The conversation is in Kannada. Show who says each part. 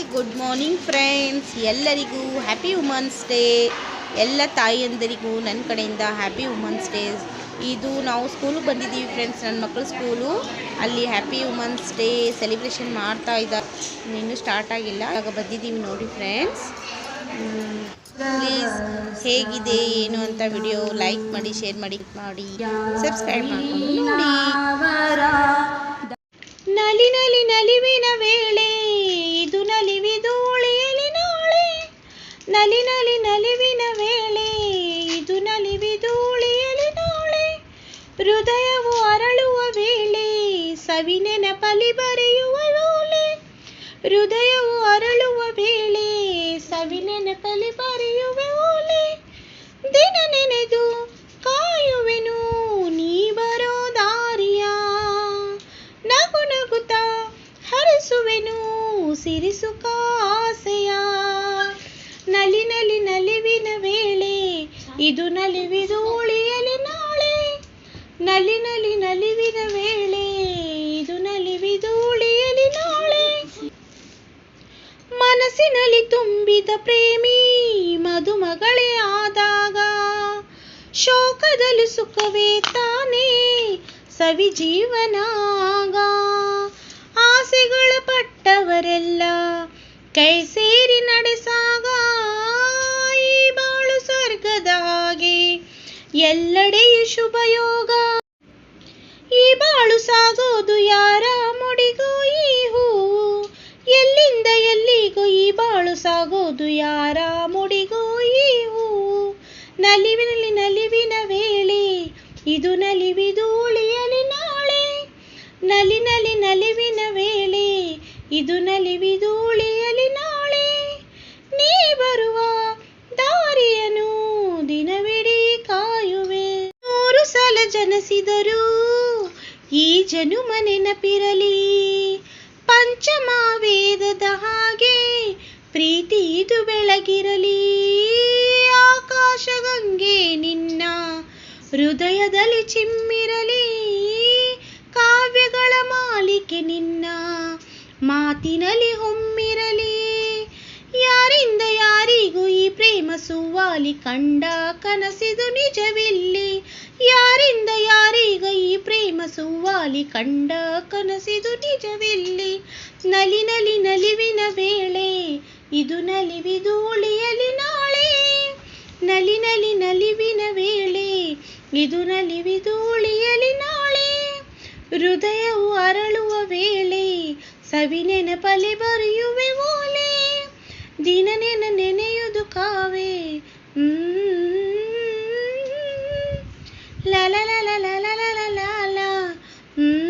Speaker 1: ಹಾಯ್ ಗುಡ್ ಮಾರ್ನಿಂಗ್ ಫ್ರೆಂಡ್ಸ್ ಎಲ್ಲರಿಗೂ ಹ್ಯಾಪಿ ವುಮನ್ಸ್ ಡೇ ಎಲ್ಲ ತಾಯಿಯಂದರಿಗೂ ನನ್ನ ಕಡೆಯಿಂದ ಹ್ಯಾಪಿ ವುಮನ್ಸ್ ಡೇ ಇದು ನಾವು ಸ್ಕೂಲಿಗೆ ಬಂದಿದ್ದೀವಿ ಫ್ರೆಂಡ್ಸ್ ನನ್ನ ಮಕ್ಕಳು ಸ್ಕೂಲು ಅಲ್ಲಿ ಹ್ಯಾಪಿ ವುಮನ್ಸ್ ಡೇ ಸೆಲೆಬ್ರೇಷನ್ ಮಾಡ್ತಾ ಇದ್ದಾರೆ. ಇನ್ನೂ ಸ್ಟಾರ್ಟ್ ಆಗಿಲ್ಲ. ಆಗ ಬಂದಿದ್ದೀವಿ ನೋಡಿ ಫ್ರೆಂಡ್ಸ್ ಪ್ಲೀಸ್ ಹೇಗಿದೆ, ಏನು ಅಂತ ವಿಡಿಯೋ ಲೈಕ್ ಮಾಡಿ ಶೇರ್ ಮಾಡಿ ಮಾಡಿ. ಸಬ್ಸ್ಕ್ರೈಬ್ ಮಾಡಿ ನೋಡಿ. ನಲಿ ನಲಿ ನಲಿವಿನ ವೇಳೆ ಹೃದಯವು ಅರಳುವ ವೇಳೆ ಸವಿ ನೆನಪಲಿ ಬರೆಯುವ ಲೋಲೆ. ಹೃದಯವು ಅರಳುವ ವೇಳೆ ಸವಿ ನೆನಪಲಿ ಬರೆಯುವ ಓಲೆ ದಿನ ನೆನೆದು ಕಾಯುವೆನು, ನೀ ಬರೋ ದಾರಿಯ. ನಗು ನಗುತ್ತಾ ಹರಿಸುವೆನು, ಸಿರಿಸು ಆಸೆಯ ನಲಿ ನಲಿ ನಲಿವಿನ ವೇಳೆ, ಇದು ನಲಿವಿದು ಉಳಿಯಲಿ ನಲಿ ನಲಿ ನಲಿವಿನ ವೇಳೆ, ಇದು ನಲಿವಿದು ಉಳಿಯಲಿ ನಾಳೆ. ಮನಸ್ಸಿನಲ್ಲಿ ತುಂಬಿದ ಪ್ರೇಮಿ ಮದುಮಗಳೇ ಆದಾಗ, ಶೋಕದಲ್ಲಿ ಸುಖವೇ ತಾನೇ ಸವಿ ಜೀವನಾಗ. ಆಸೆಗಳ ಪಟ್ಟವರೆಲ್ಲ ಕೈ ಎಲ್ಲೆಡೆಯೂ ಶುಭಯೋಗ. ಈ ಬಾಳು ಸಾಗೋದು ಯಾರ ಮುಡಿಗೋ ಈ ಹೂವು ಎಲ್ಲಿಂದ ಎಲ್ಲಿಗೋ ಈ ಬಾಳು ಸಾಗೋದು ಯಾರ ಮುಡಿಗೋ ಈ ಹೂವು ನಲಿವಿನಲ್ಲಿ ನಲಿವಿನ ವೇಳೆ, ಇದು ನಲಿವಿದು ಉಳಿಯಲಿ ನಾಳೆ. ನಲಿನಲಿ ನಲಿ ನಲಿವಿನ ವೇಳೆ, ಇದು ನಲಿವಿದು ಉಳಿಯಲಿ ನಾಳೆ. ಜನಿಸಿದರು. ಈ ಜನುಮ ನೆನಪಿರಲಿ. ಪಂಚಮ ವೇದದ ಹಾಗೆ ಪ್ರೀತಿ ಇದು ಬೆಳಗಿರಲಿ. ಆಕಾಶ ಗಂಗೆ ನಿನ್ನ ಹೃದಯದಲ್ಲಿ ಚಿಮ್ಮಿರಲಿ. ಕಾವ್ಯಗಳ ಮಾಲಿಕೆ ನಿನ್ನ ಮಾತಿನಲ್ಲಿ ಹೊಮ್ಮಿರಲಿ. ಯಾರಿಂದ ಯಾರಿಗೂ ಈ ಪ್ರೇಮ ಸುವಾಲಿ ಕಂಡ ಕನಸಿದು ನಿಜವಿಲ್ಲಿ. ಯಾರಿಗ ಸುವಾಲಿ ಕಂಡ ಕನಸಿದು ನಿಜವಿಲ್ಲಿ. ನಲಿ ನಲಿ ನಲಿವಿನ ವೇಳೆ, ಇದು ನಲಿವಿದು ಉಳಿಯಲಿ ನಾಳೆ. ನಲಿ ನಲಿ ನಲಿವಿನ ವೇಳೆ, ಇದು ನಲಿವಿದು ಉಳಿಯಲಿ ನಾಳೆ. ಹೃದಯವು ಅರಳುವ ವೇಳೆ, ಸವಿ ನೆನಪಲಿ ಬರೆಯುವೆ ಓಲೆ. ದಿನ ನೆನ ನೆನೆಯುದು ಕಾವೆ. ಲ ಲ ಲ. Hmm?